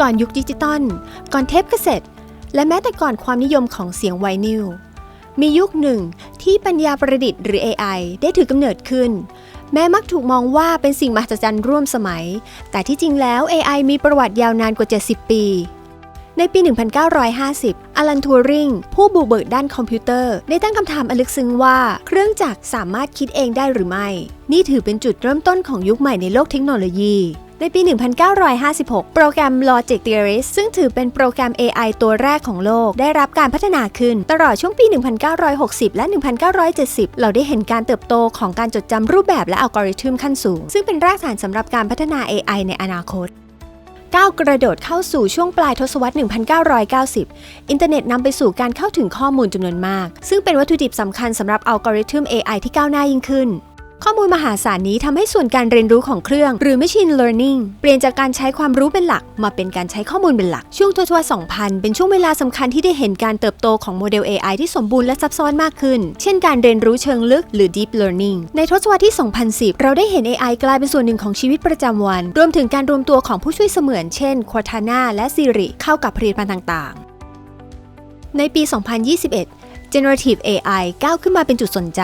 ก่อนยุคดิจิตอลก่อนเทปกาเซ็ตและแม้แต่ก่อนความนิยมของเสียงไวนิลมียุคหนึ่งที่ปัญญาประดิษฐ์หรือ AI ได้ถือกำเนิดขึ้น แม้มักถูกมองว่าเป็นสิ่งมหัศจรรย์ร่วมสมัย แต่ที่จริงแล้ว AI มีประวัติยาวนานกว่า 70 ปี ในปี 1950 อลันทูริง ผู้บุกเบิกด้านคอมพิวเตอร์ ได้ตั้งคำถามอลึกซึ้งว่า เครื่องจักรสามารถคิดเองได้หรือไม่ นี่ถือเป็นจุดเริ่มต้นของยุคใหม่ในโลกเทคโนโลยี ในปี 1956 โปรแกรม Logic Theorist ซึ่งถือเป็นโปรแกรม AI ตัวแรกของโลก ได้รับการพัฒนาขึ้น ตลอดช่วงปี 1960 และ 1970 เราได้เห็นการเติบโตของการจดจำรูปแบบและอัลกอริทึมขั้นสูง ซึ่งเป็นรากฐานสำหรับการพัฒนา AI ในอนาคตก้าวกระโดดเข้าสู่ช่วงปลายทศวรรษ 1990 อินเทอร์เน็ตนำไปสู่การเข้าถึงข้อมูลจำนวนมาก ซึ่งเป็นวัตถุดิบสำคัญสำหรับอัลกอริทึม AI ที่ก้าวหน้ายิ่งขึ้น ข้อมูลมหาศาลนี้ทำให้ส่วนการเรียนรู้ของเครื่อง หรือ Machine Learning เปลี่ยนจากการใช้ความรู้เป็นหลัก มาเป็นการใช้ข้อมูลเป็นหลัก ช่วงทศวรรษ 2000 เป็นช่วงเวลาสำคัญที่ได้เห็นการเติบโตของโมเดล AI ที่สมบูรณ์และซับซ้อนมากขึ้น เช่นการเรียนรู้เชิงลึกหรือ Deep Learning ในทศวรรษที่ 2010 เราได้เห็น AI กลายเป็นส่วนหนึ่งของชีวิตประจำวัน รวมถึงการรวมตัวของผู้ช่วยเสมือน เช่น Cortana และ Siri เข้ากับผลิตภัณฑ์ต่างๆ ในปี 2021 Generative AI ก้าวขึ้นมาเป็นจุดสนใจ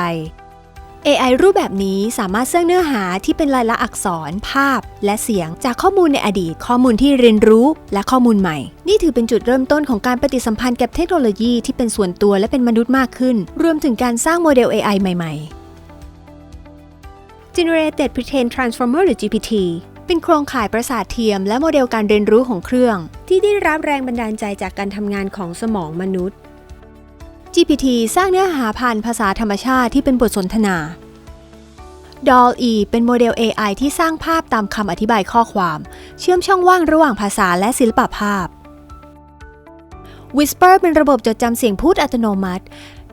AI รูปแบบนี้สามารถสร้างเนื้อหาที่เป็นลายลักษณ์อักษร ภาพ และเสียงจากข้อมูลในอดีต ข้อมูลที่เรียนรู้ และข้อมูลใหม่ นี่ถือเป็นจุดเริ่มต้นของการปฏิสัมพันธ์กับเทคโนโลยีที่เป็นส่วนตัวและเป็นมนุษย์มากขึ้น รวมถึงการสร้างโมเดล AI ใหม่ ๆ Generated Pre-trained Transformer หรือ GPT เป็นโครงข่ายประสาทเทียม และโมเดลการเรียนรู้ของเครื่อง ที่ได้รับแรงบันดาลใจจากการทำงานของสมองมนุษย์ GPT สร้างเนื้อหาผ่านภาษาธรรมชาติที่เป็นบทสนทนา DALL-E เป็นโมเดล AI ที่สร้างภาพตามคำอธิบายข้อความ เชื่อมช่องว่างระหว่างภาษาและศิลปภาพ Whisper เป็นระบบจดจำเสียงพูดอัตโนมัติ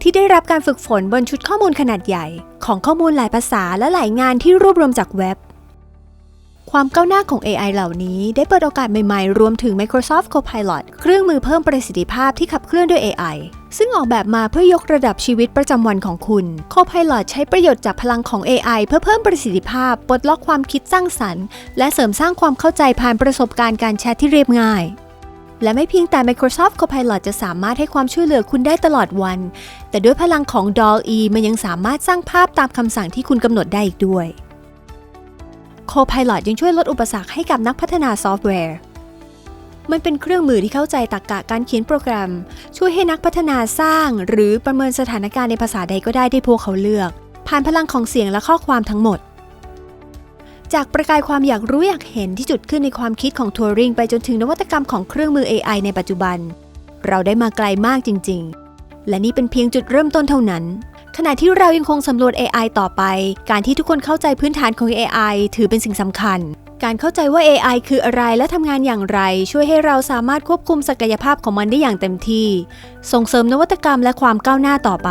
ที่ได้รับการฝึกฝนบนชุดข้อมูลขนาดใหญ่ ของข้อมูลหลายภาษาและหลายงานที่รวบรวมจากเว็บ ความก้าวหน้าของ AI เหล่านี้ได้เปิดโอกาสใหม่ๆ รวมถึง Microsoft Copilot เครื่องมือเพิ่มประสิทธิภาพที่ขับเคลื่อนด้วย AI ซึ่งออกแบบมาเพื่อยกระดับชีวิตประจำวันของคุณ Copilot ใช้ประโยชน์จากพลังของ AI เพื่อเพิ่มประสิทธิภาพ ปลดล็อกความคิดสร้างสรรค์ และเสริมสร้างความเข้าใจผ่านประสบการณ์การแชทที่เรียบง่าย และไม่เพียงแต่ Microsoft Copilot จะสามารถให้ความช่วยเหลือคุณได้ตลอดวัน แต่ด้วยพลังของ DALL-E มันยังสามารถสร้างภาพตามคำสั่งที่คุณกำหนดได้อีกด้วย Copilot ยังช่วยลดอุปสรรคให้กับนักพัฒนาซอฟต์แวร์ มันเป็นเครื่องมือที่เข้าใจตรรกกะการเขียนโปรแกรม ช่วยให้นักพัฒนาสร้าง หรือประเมินสถานการณ์ในภาษาใดก็ได้ที่พวกเขาเลือก ผ่านพลังของเสียงและข้อความทั้งหมด จากประกายความอยากรู้อยากเห็นที่จุดขึ้นในความคิดของทัวริงไปจนถึงนวัตกรรมของเครื่องมือ AI ในปัจจุบัน เราได้มาไกลมากจริง ๆ และนี่เป็นเพียงจุดเริ่มต้นเท่านั้น ขณะที่เรายังคงสำรวจ AI ต่อไป การที่ทุกคนเข้าใจพื้นฐานของ AI ถือเป็นสิ่งสำคัญ การเข้าใจว่า AI คืออะไรและทำงานอย่างไร ช่วยให้เราสามารถควบคุมศักยภาพของมันได้อย่างเต็มที่ ส่งเสริมนวัตกรรมและความก้าวหน้าต่อไป